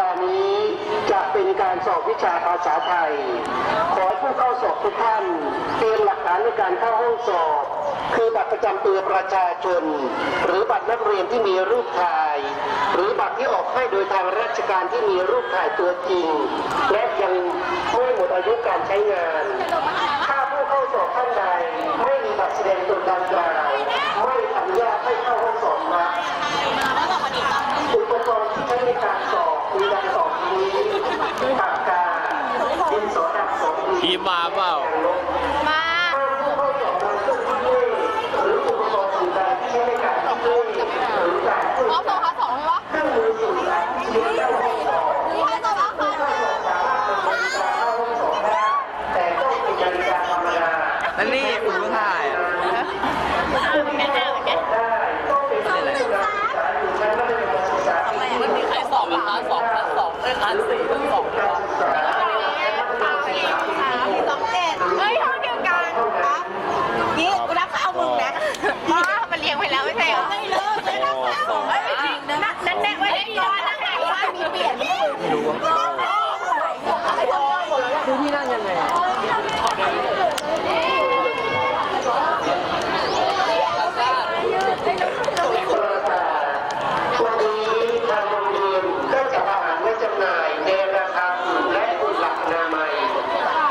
ลานี้จะเป็นการสอบวิชาภาษาไทย ขอให้ผู้เข้าสอบทุกท่านเตรียมหลักฐานในการเข้าห้องสอบ คือบัตรประจำตัวประชาชน หรือบัตรนักเรียนที่มีรูปถ่าย หรือบัตรที่ออกให้โดยทางราชการที่มีรูปถ่ายตัวจริง และยังไม่หมดอายุการใช้งาน ถ้าผู้เข้าสอบท่านใดไม่มีบัตรแสดงตนดังกล่าวไม่อนุญาตให้เข้าห้องสอบครับอุปกรณ์ที่ใช้ในการสอบ มีดังต่อไปนี้ปากกาดินสอดำสองดี ทีมมาเปล่า มา ผู้เข้าสอบบางเครื่องคิดเลขหรืออุปกรณ์อื่นใดที่ใช้ในการคิดเลขหรือการพูด อ๋อสองค่ะสองใช่ปะ เครื่องมือสื่อสารที่ใช้ในห้องสอบ มีใครตอบบ้างคะ สามารถดำเนินการเข้าห้องสอบได้แต่ต้องเป็นนาฬิกาธรรมดา แล้วนี่อู๋ถ่ายอะ ได้ต้องเป็นนักศึกษาอยู่ชั้นมัธยมศึกษาปีที่ มันมีใครสอบอะคะสองชั้นสองเอ้ยชั้นสี่ชั้นสอง การศึกษา สองเจ็ดเฮ้ยห้องเดียวกันครับนี่กูรับข้าวมึงนะบ้ามันเลี้ยงไปแล้วไม่ใช่เหรอไม่เลิกเลยนะข้าวเฮ้ยนั่นนั่นแน่ไว้ให้ก่อนนั่งไหนว่ามีเปลี่ยนไม่รู้ดูที่นั่งยังไง ประกาศวันนี้ทางโรงเรียนก็จะอาหารไว้จำหน่ายในราคาถูกและคุณหลักอนามัย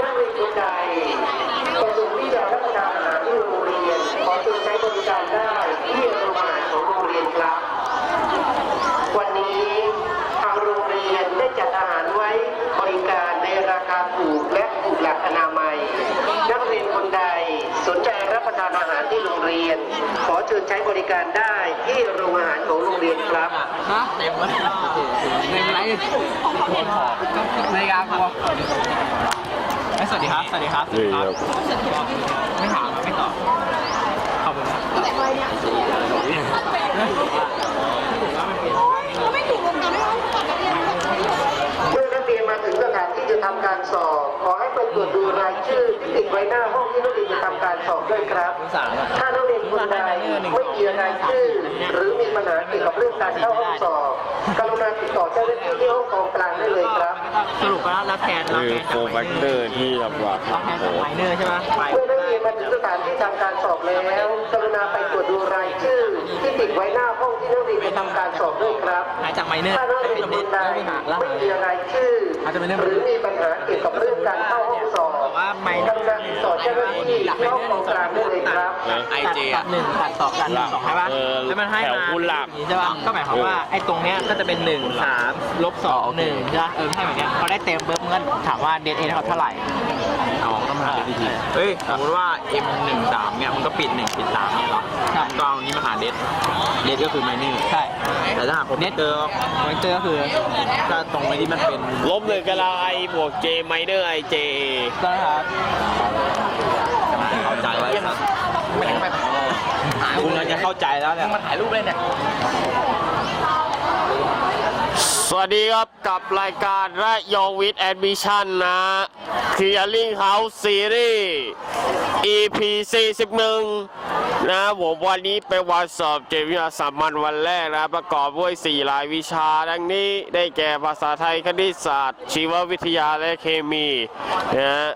นักเรียนคนใดประสงค์ที่จะรับประทานอาหารที่โรงเรียนขอเชิญใช้บริการได้ที่โรงอาหารของ โรงเรียนครับ วันนี้ทางโรงเรียนได้จัดอาหารไว้บริการในราคาถูกและถูกหลักอนามัย นักเรียนคนใดสนใจรับประทานอาหารที่โรงเรียน ขอเชิญใช้บริการได้ที่โรงอาหารของโรงเรียนครับฮะเต็มเลยเต็มไรนาฬิกาพอเอ้ยสวัสดีครับ สวัสดีครับ สวัสดีครับ ไม่ถามไม่ตอบ ขอบคุณครับ ไม่ถูกลงกันไม่รู้ก่อนนักเรียน เมื่อนักเรียนมาถึงสถานที่จะทำการสอบ ขอให้ไปตรวจดูรายชื่อที่ติดไว้หน้าห้องที่นักเรียนจะทำการสอบด้วยครับสามอะถ้านักเรียนคนใดไม่มีรายชื่อ หรือมีปัญหาเกี่ยวกับเรื่องการเข้าห้องสอบ กรุณาติดต่อเจ้าหน้าที่ที่ห้องกองกลางได้เลยครับ สรุปว่ารับแทนรับคือแทนโฟจากแฟกเตอร์ที่ลำบากรับแทนจากไมเนอร์ใช่ไหมไปเมื่อนักเรียนมาถึงสถานที่ทำการสอบแล้ว กรุณาไปตรวจดูรายชื่อที่ติดไว้หน้าห้อง ที่นักเรียนจะทำการสอบด้วยครับหายจากไมเนอร์ถ้านักไม่เรียนเป็นคเด็นดใดไม่หาแล้วไม่มีรายชื่ออาจจะเป็นเรื่องหรือมีปัญหาเกี่ยวกับเรื่องการเข้าห้องสอบบอกว่าไมกรุณาติดต่อเจ้าหน้าที่ที่ห้องกองกลางได้เลยครับ ไอเจอะหนึ่งตัดต่อกันหนึ่งสองใช่ป่ะเออแล้วมันให้แถวมาคุณหลัก ใช่ป่ะก็หมายความว่าไอ้ตรงเนี้ยก็จะเป็นหนึ่งสามลบสองหนึ่งใช่ป่ะเออใช่แบบเนี้ยพอได้เต็มปุ๊บมันก็ถามว่าเดทเอเขาเท่าไหร่ อ๋อก็มาเดททีเฮ้ยสมมติว่า M หนึ่งสามเนี่ยมันก็ปิดหนึ่งปิดสามเนี่ยเหรอใช่ ก็เอานี้มาหาเดทเดทก็คือไมเนอร์ใช่แต่ถ้าหากผมเดทเตอร์คอมพิวเตอร์ก็คือถ้าตรงไอ้ที่มันเป็นลบหนึ่งกับเราไอบวกเจไมเนอร์ไอเจก็ครับเข้าใจไว้ครับไม่ได้ไปคุณกำลังจะเข้าใจแล้วเนี่ย มาถ่ายรูปเลยเนี่ย สวัสดีครับกับรายการระยองวิทย์แอดมิชั่นนะ Clearing House Series EP 41นะผมวันนี้เป็นวันสอบเจตวิทยาสามัญวันแรกนะ ประกอบด้วย 4 รายวิชา ดังนี้ได้แก่ภาษาไทยคณิตศาสตร์ ชีววิทยาและเคมีนะ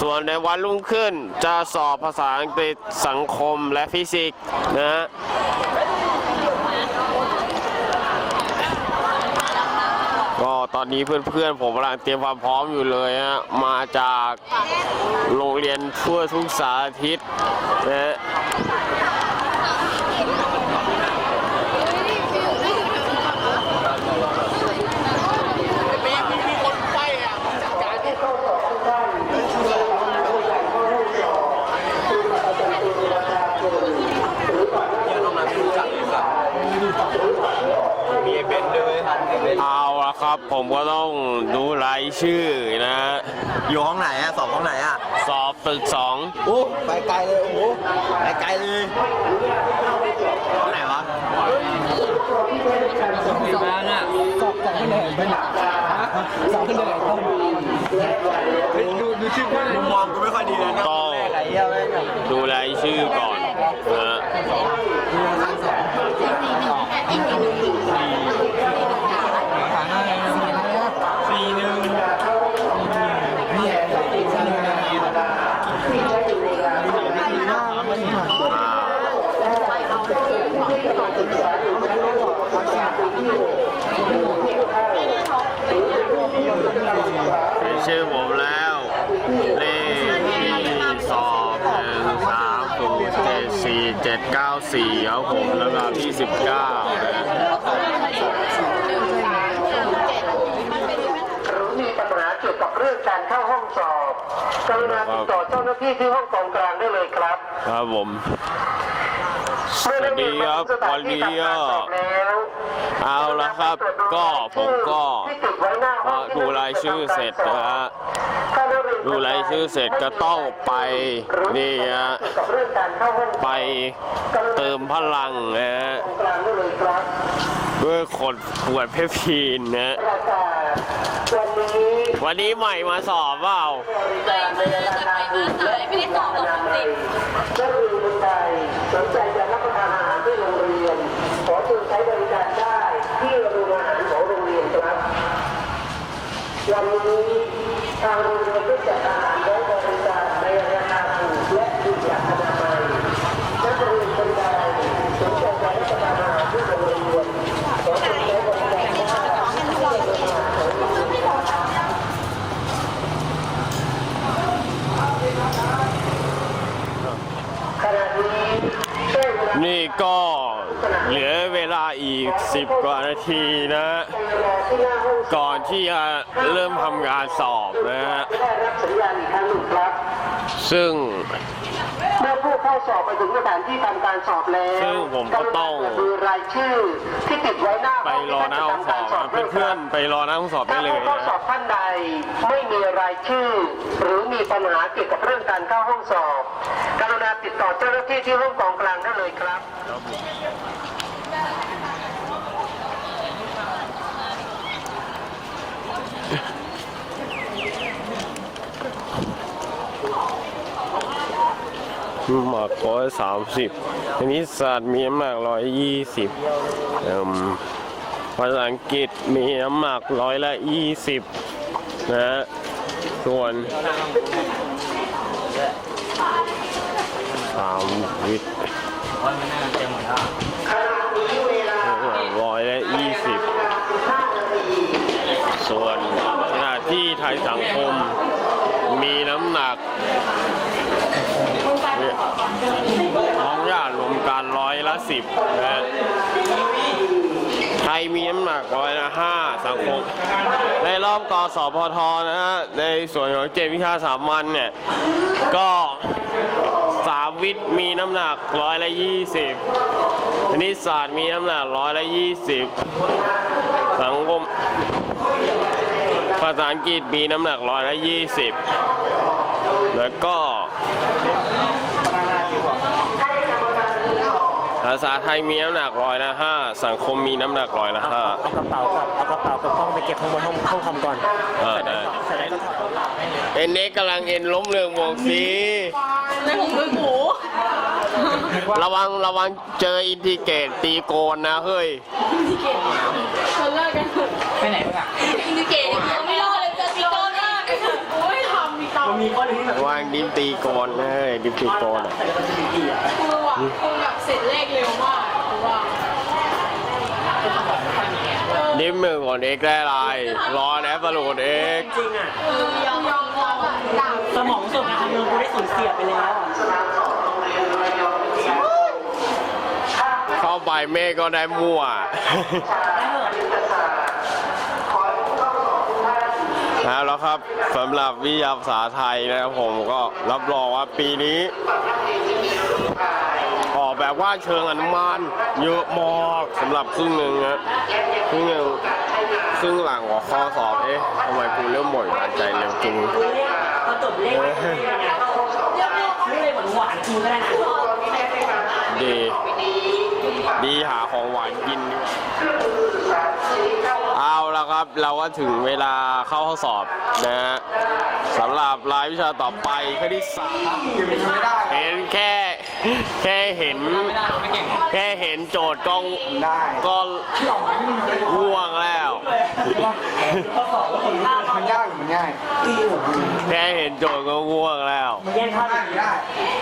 ส่วนในวันรุ่งขึ้นจะสอบภาษาอังกฤษสังคมและฟิสิกส์นะ ก็ ตอนนี้เพื่อนๆผมกำลังเตรียมความพร้อมอยู่เลยฮะมาจากโรงเรียนทั่วทุกสารทิศนะฮะ การที่เข้าสอบทุกท่านมีความหมายในการเข้าห้องสอบคือบัตรประจำตัวประชาชนหรือบัตรนักเรียนศึกษาหรือบัตรที่ออกให้ มีเบนด้วย เอาละครับ ผมก็ต้องดูรายชื่อนะฮะอยู่ห้องไหนอะสอบห้องไหนอะสอบตึกสองโอ้ไปไกลเลยโอ้โหไปไกลเลยห้องไหนวะสอบกี่บ้านอะสอบสองคะแนนไปหนักสองคะแนนต้องดูดูชื่อว่ามุมมองกูไม่ค่อยดีเลยนะต้องไอ้เหี้ยแม่งดูรายชื่อก่อนนะฮะฐานะ เจ็ด794ครับผมแล้วก็พี่สิบเก้มีปัญหาเกี่ยเรื่องการเข้าห้องสอบกรุณาติดต่อเจ้าหน้าที่ที่ห้องกองกลางได้เลยครับครับผมสวัสดีครับวันนี้ก็เอาละครับ ก็ผมก็ดูรายชื่อเสร็จนะฮะ ดูรายชื่อเสร็จก็ต้องไปนี่ฮะกับเรื่องการเข้าห้องไปเติมพลังนะฮะด้เลยครับด้วยขดขวดเพปทีนนะฮะประกาศวันนี้วันนี้ใหม่มาสอบเปล่าบริการในราคาถูกและมีความอนามัยนักเรียนคนใดสนใจจะรับประทานอาหารที่โรงเรียน ขอเชิญใช้บริการได้ที่โรงอาหารของโรงเรียนครับวันนี้ ทางโรงเรียนได้จัดอาหารไว้บริการในราคาถูกและมีอย่างอนามัยนักเรียนคนใดสนใจจะรับประทานอาหารที่โรงเรียนขอเชิญใช้บริการได้ที่โรงอาหารของโรงเรียนนี่ก็ เหลือเวลาอีก 10 กว่านาทีนะที่หน้าห้องก่อนที่จะเริ่มทำงานสอบนะฮะได้รับสัญญาณอีกครั้งหนึ่งครับซึ่งเมื่อผู้เข้าสอบไปถึงสถานที่ทำการสอบแล้วซึ่งผมก็ต้องรุณาเปิดดูรายชื่อที่ติดไว้หน้าไปรอหน้าห้องสอบนะเพื่อนๆไปรอหน้าห้องสอบได้ถ้าเลยผู้เข้านะสอบท่านใดไม่มีรายชื่อ หรือมีปัญหาเกี่ยวกับเรื่องการเข้าห้องสอบ กรุณาติดต่อเจ้าหน้าที่ที่ห้องกองกลางได้เลยครับ หมากร้อยสามสิบทีนี้ศาสตร์มีน้ำหมากร้อยยี่สิบภาษาอังกฤษมีน้ำหมากร้อยละยี่สิบนะฮะส่วนสามวิทย์ 50นะไทยมีน้ำหนักร้อยละห้าสังคม ในรอบกสพทนะฮะ ในส่วนของเจวิชาสามันเนี่ย ก็สามวิทย์มีน้ำหนักร้อยละยี่สิบคณิตศาสตร์มีน้ำหนักร้อยละยี่สิบสังคม ภาษาอังกฤษมีน้ำหนักร้อยละยี่สิบแล้วก็ ภาษาไทยมีน้ำหนักร้อยละห้าสังคมมีน้ำหนักร้อยละห้า เอากระเป๋ากับเอากระเป๋ากับกล้องไปเก็บข้างบนห้องห้องคอมก่อนเออได้ เสร็จแล้วก็ถอดเอ็นเน็กกำลังเอ็นล้มเรืองบวกสีในผมมือหมูระวังระวังเจออินทิเกตตีโกนนะเฮ้ย คนเลิกกันไปไหนบ้างอะ อินดิเกตไม่รอดเลยเจอพี่โก้มากโอ้ยทำมีตอ มันมีข้อหนึงที่แบบระวังดิมตีโกนนะเฮ้ยดิมตีโกนอะใส่แล้วมันจะมีดีอะครูอะครูแบบเสร็จเลขเร็วมากครูว่าดิมมือก่อนเอ็กได้ไรรอแอปสรุปเอ็กจริงอะเออยอมยอมยอมด่าสมองส่วนการคำนวณกูได้สูญเสียไปแล้วเข้าไปเมฆก็ได้มั่ว แล้วครับสำหรับวิทยาภาษาไทยนะครับผมก็รับรองว่าปีนี้ออกแบบว่าเชิงอนุมานเยอะมากสำหรับครึ่งหนึ่งนะครึ่งหนึ่งครึ่งหลังของข้อสอบเอ๊ะทำไมกูเริ่มบ่อยบานใจเร็วจังพอจบเลขซื้อเลยหวานหวานๆกินก็ได้นะดี ดีหาของหวานกินดีกว่าเอาละครับเราก็ถึงเวลาเข้าข้อสอบนะฮะสำหรับรายวิชาต่อไปคณิตศาสตร์เห็นแค่ แค่เห็น แค่เห็นโจทย์ก็ก็ง่วงแล้ว มันยากหรือมันง่ายแค่เห็นโจทย์ก็ง่วงแล้ว มันแย่งข้าวกันได้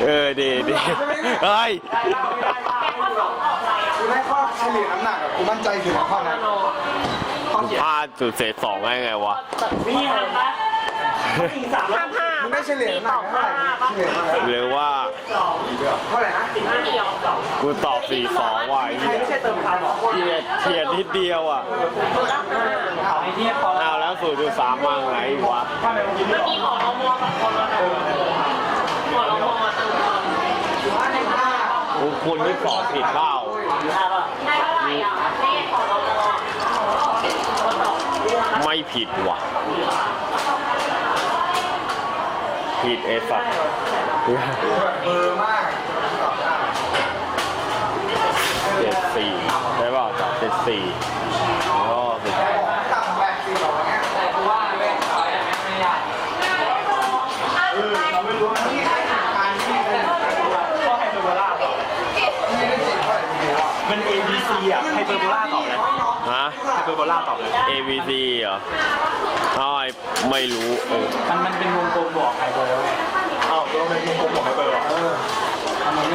เออดีดีเฮ้ยกูได้ข้อเฉลี่ยน้ำหนักอะกูมั่นใจถึงข้อนั้นพลาดจุดเศษสองได้ไงวะ นี่เห็นปะสี่สามแล้ว มึงได้เฉลี่ยน้ำหนักเท่าไหร่เฉลี่ยเท่าไหร่หรือว่าเท่าไหร่นะสิบห้าเดียวสองกูตอบสี่สองว่ะไอ้ใครเหี้ยไม่ใช่เติมพันหรอเหี้ยเทียนนิดเดียวอะเอาไอ้ที่พอเอาแล้วศูนย์จุดสามมาไงวะมันมีหมอรมอกับคนละหมอรมอเติมพันกูคุณที่สอบผิดเปล่าได้ป่ะได้เท่าไหร่อะนี่หมอรมอไม่ผิดว่ะ ผิดเอสัตว์เบอร์มากเจ็ดสี่ใช่เปล่าเจ็ดสี่อ๋อสุด ต่ำแปดสี่สองเงี้ยเออเราไม่รู้นะนี่ใครทำการนี่เป็น ก็ไฮเปอร์โบลา นี่ได้เจ็ดเท่าไหร่ไม่รู้อะ มัน A B C อะไฮเปอร์โบลาตอบเลย ฮะ ไฮเปอร์โบ ลาตอบเลย A B C เหรออ้าวไอ้ไม่รู้เออมันมันเป็นวงกลมบอกไฮเปอร์เลยอ้าวเราเป็นวงกลมของไฮเปอร์เหรอเออ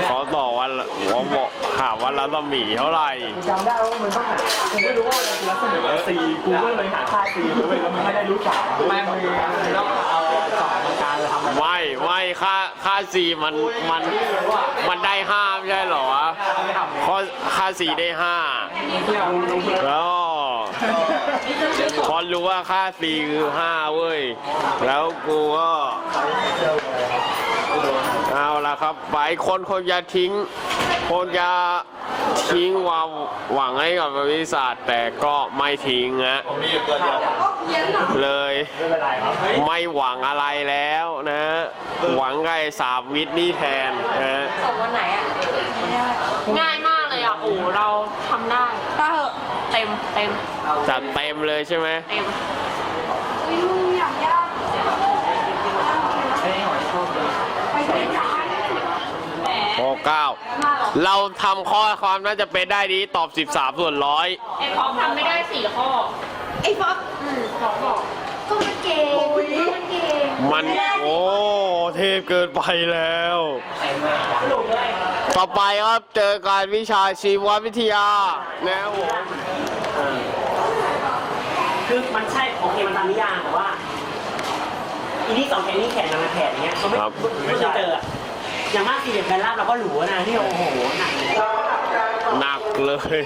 เขาบอกว่าเขาบอกถามว่ารัศมีเท่าไหร่จำได้ว่ามันต้องหากูไม่รู้ว่ามันคือลักษณะซีกูก็เลยหาค่าซีเลยแล้วมันไม่ได้รู้จักไม่มึงต้องเอาสองประการเลยทำไม่ไม่ค่าค่าสีมันมันมันได้ห้าไม่ใช่เหรอวะเพราะค่าสีได้ห้า แล้ว พอรู้ว่าค่าสีคือห้าเว้ย แล้วกูก็ เอาละครับไปคนคนจะทิ้งคนจะทิ้งความหวังให้กับบริษัทแต่ก็ไม่ทิ้งนะเลย ไม่หวังอะไรแล้วนะ หวังไงสามวิทย์นี่แทนนะส่งวันไหนอะง่ายมากเลยอะโอ้เราทำได้ ก็เหอะ เต็ มเต็มจัดเต็มเลยใช่ไหมเต็มโอเก้าเราทำข้อความน่าจะเป็นได้ดีตอบ 13 ส่วนร้อยไอ้พร้อมทำไม่ได้สี่ข้อไอ้ฟอกอืมพร้อมบอกก็มันเก่ง มันเก่งมันโอ้เทพเกินไปแล้ว ต่อไปครับเจอการวิชาชีววิทยานะครับผมคือมันใช่โอเคมันตามนิยามแต่ว่าอีนี่สองแขนนี่แขนนางแขนอย่างเงี้ยเขาไม่ไม่เคยเจออะอย่างมากสี่เหลี่ยมแบนราบเราก็หรูนะที่โอ้โหหนักหนักเลย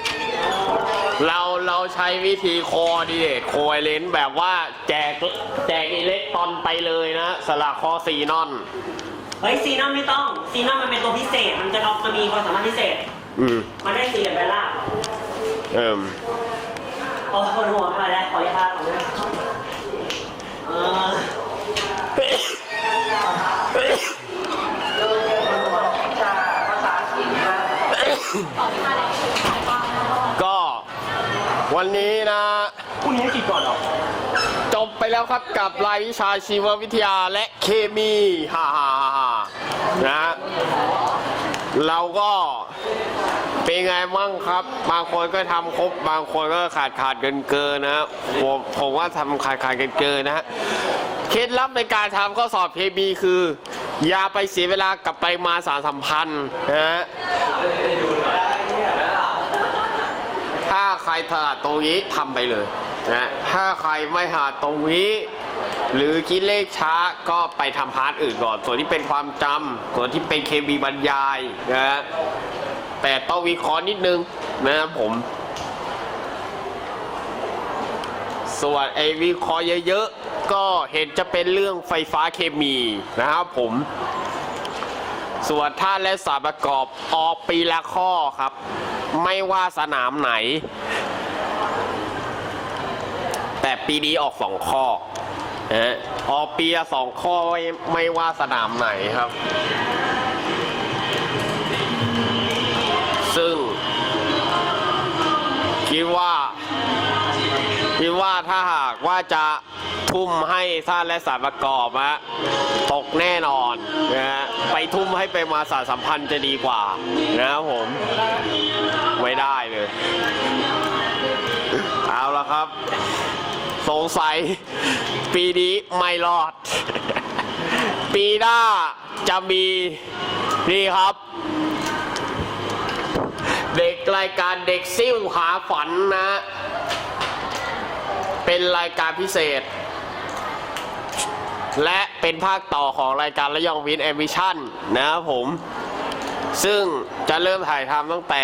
เรา เราใช้วิธีโคอดีเดตโคไอเลนแบบว่าแจกแจกอิเล็กตรอนไปเลยนะ สละคอซีนอน เฮ้ยซีนอนไม่ต้องซีนอนมันเป็นตัวพิเศษ มันจะเอามันมีความสามารถพิเศษ อืม มันได้สี่เหลี่ยมแบนราบเอิ่มโอ้คนหัวมาแล้วขออนุญาตขออนุญาตเออก็ วันนี้นะพรุ่งนี้ให้กี่ก่อนหรอจบไปแล้วครับกับรายวิชาชีววิทยาและเคมีฮ่าฮ่าฮ่าฮ่านะเราก็เป็นไงมั่งครับ บางคนก็ทำครบ บางคนก็ขาดขาดเกินเกินนะผมผมว่าทำขาดขาดเกินเกินนะ เคล็ดลับในการทำข้อสอบเคมีคือ อย่าไปเสียเวลากับไปมาสารสัมพันธ์นะฮะ ถ้าใค รถนัดตรงนี้ทำไปเลยนะถ้าใครไม่ถนัดตรงนี้ หรือคิดเลขช้าก็ไปทำพาร์ทอื่นก่อน ส่วนที่เป็นความจำส่วนที่เป็นเคมีบรรยายนะฮะแต่ต้องวิเคราะห์นิดนึงนะครับผม ส่วนไอ้วิเคราะห์เยอะๆ ก็เห็นจะเป็นเรื่องไฟฟ้าเคมีนะครับผม ส่วนท่าและสารประกอบออกปีละข้อครับ ไม่ว่าสนามไหน แต่ปีนี้ออกสองข้อนะออกปีละสองข้อไม่ไม่ว่าสนามไหนครับ ซึ่ง คิดว่า คิดว่าถ้าหากว่าจะทุ่มให้ท่านและสารประกอบฮะตกแน่นอนนะฮะไปทุ่มให้ไปมาสารสัมพันธ์จะดีกว่านะครับผม ไม่ได้เลย เอาละครับ สงสัย ปีนี้ไม่รอด ปีหน้าจะมีนี่ครับ เด็กรายการเด็กซิ่วหาฝันนะ เป็นรายการพิเศษ และเป็นภาคต่อของรายการระยองวินแอมบิชั่นนะครับผม ซึ่งจะเริ่มถ่ายทำตั้งแต่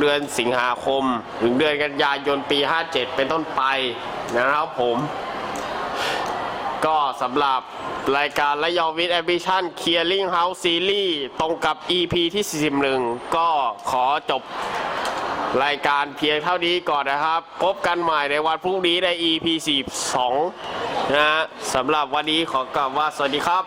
เดือนสิงหาคม ถึงเดือนกันยายนปี 57 เป็นต้นไปนะครับผม ก็สำหรับรายการระยองวิทแอมบิชั่นเคลียร์ลิงเฮาส์ซีรีส์ตรงกับ EP ที่ 41 ก็ขอจบรายการเพียงเท่านี้ก่อนนะครับ พบกันใหม่ในวันพรุ่งนี้ใน EP 42 นะฮะสำหรับวันนี้ขอกล่าวว่าสวัสดีครับ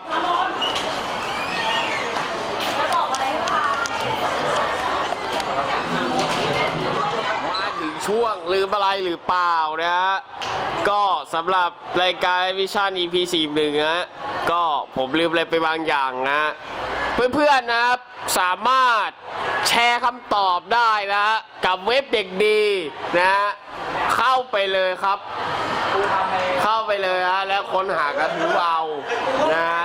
มาถึง ช่วงลืมอะไรหรือเปล่านะฮะ ก็สำหรับรายการวิชั่น EP 41นะก็ผมลืมอะไรไปบางอย่างนะ เพื่อนๆนะครับสามารถแชร์คำตอบได้นะฮะกับเว็บเด็กดีนะฮะเข้าไปเลยครับ เข้าไปเลยฮะแล้วค้นหากระทู้เอานะฮะ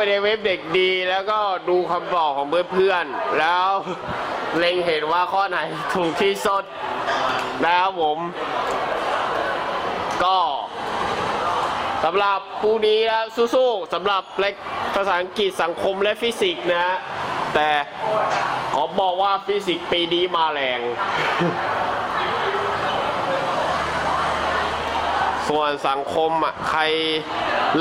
ไปในเว็บเด็กดี แล้วก็ดูคำบอกของเพื่อนๆ แล้วเล็งเห็นว่าข้อไหนถูกที่สุดนะครับผม ก็สำหรับปูนี้นะสู้ๆสำหรับเล็กภาษาอังกฤษสังคมและฟิสิกส์นะฮะแต่ขอบอกว่าฟิสิกส์ปีนี้มาแรง ส่วนสังคมอะใคร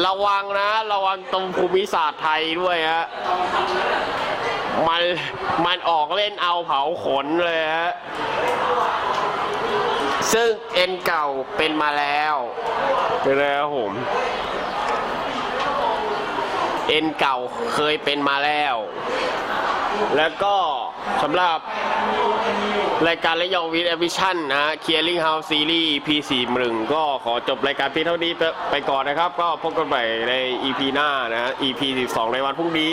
ระวังนะ ระวังตรงภูมิศาสตร์ไทยด้วยฮะมันมันออกเล่นเอาเผาขนเลยฮะซึ่งเอ็นเก่าเป็นมาแล้วเป็นแล้วผมเอ็นเก่าเคยเป็นมาแล้ว แล้วก็ สำหรับรายการและยองวิดแอมบิชั่นนะเคลียร์ลิงเฮาส์ซีรีส์ EP 4 1ก็ขอจบรายการเพียงเท่านี้ไปก่อนนะครับ ก็พบกันใหม่ใน EP หน้านะ EP 12 ในวันพรุ่งนี้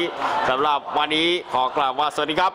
สำหรับวันนี้ขอกล่าวว่าสวัสดีครับ